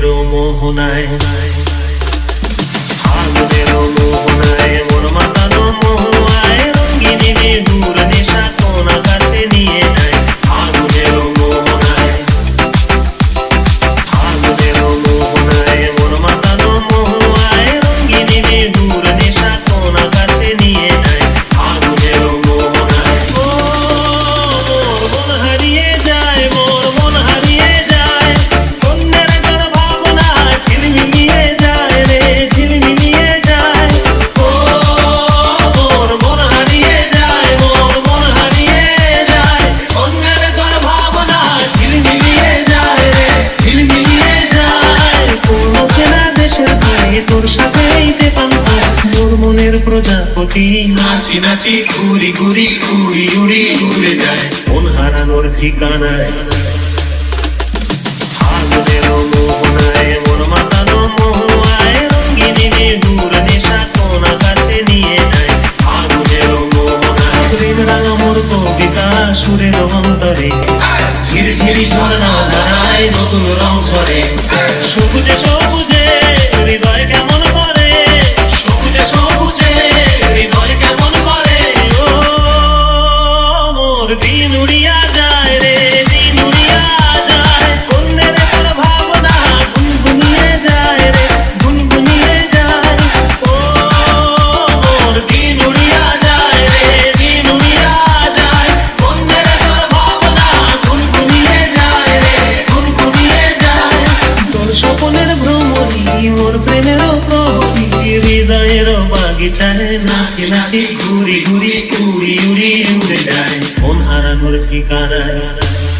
মোহনায়। মনের প্রজাপতি। নাচি নাচি ঘুরি ঘুরি উড়ি উড়ি উড়ে যায়। মন হারানোর ঠিকানায়। ফাগুনের মোহনায় মন মাতানো মহুয়ায় রঙ্গিনী বিহুর নেশা কোন আকাশে নিয়ে যায় ফাগুনের মোহনায় ঋণ রাঙা মোর কবিতা সুরের অন্তরে। ঝিরঝিরি ঝর্ণা ধারায় নতুন রং ঝরে। সবুজে সবুজে উড়িয়া যায় রে দিন উড়িয়া যায়। যায় রে গুনগুনিয়ে যায়। ও যায় রে দিন যায়। ভাবনা গুনগুনিয়ে যায় রে গুনগুনিয়ে যায়। তোর স্বপনের ভ্রমণী মোর ঘুরি ঘুরি, উড়ি উড়ি উড়ে যায় মন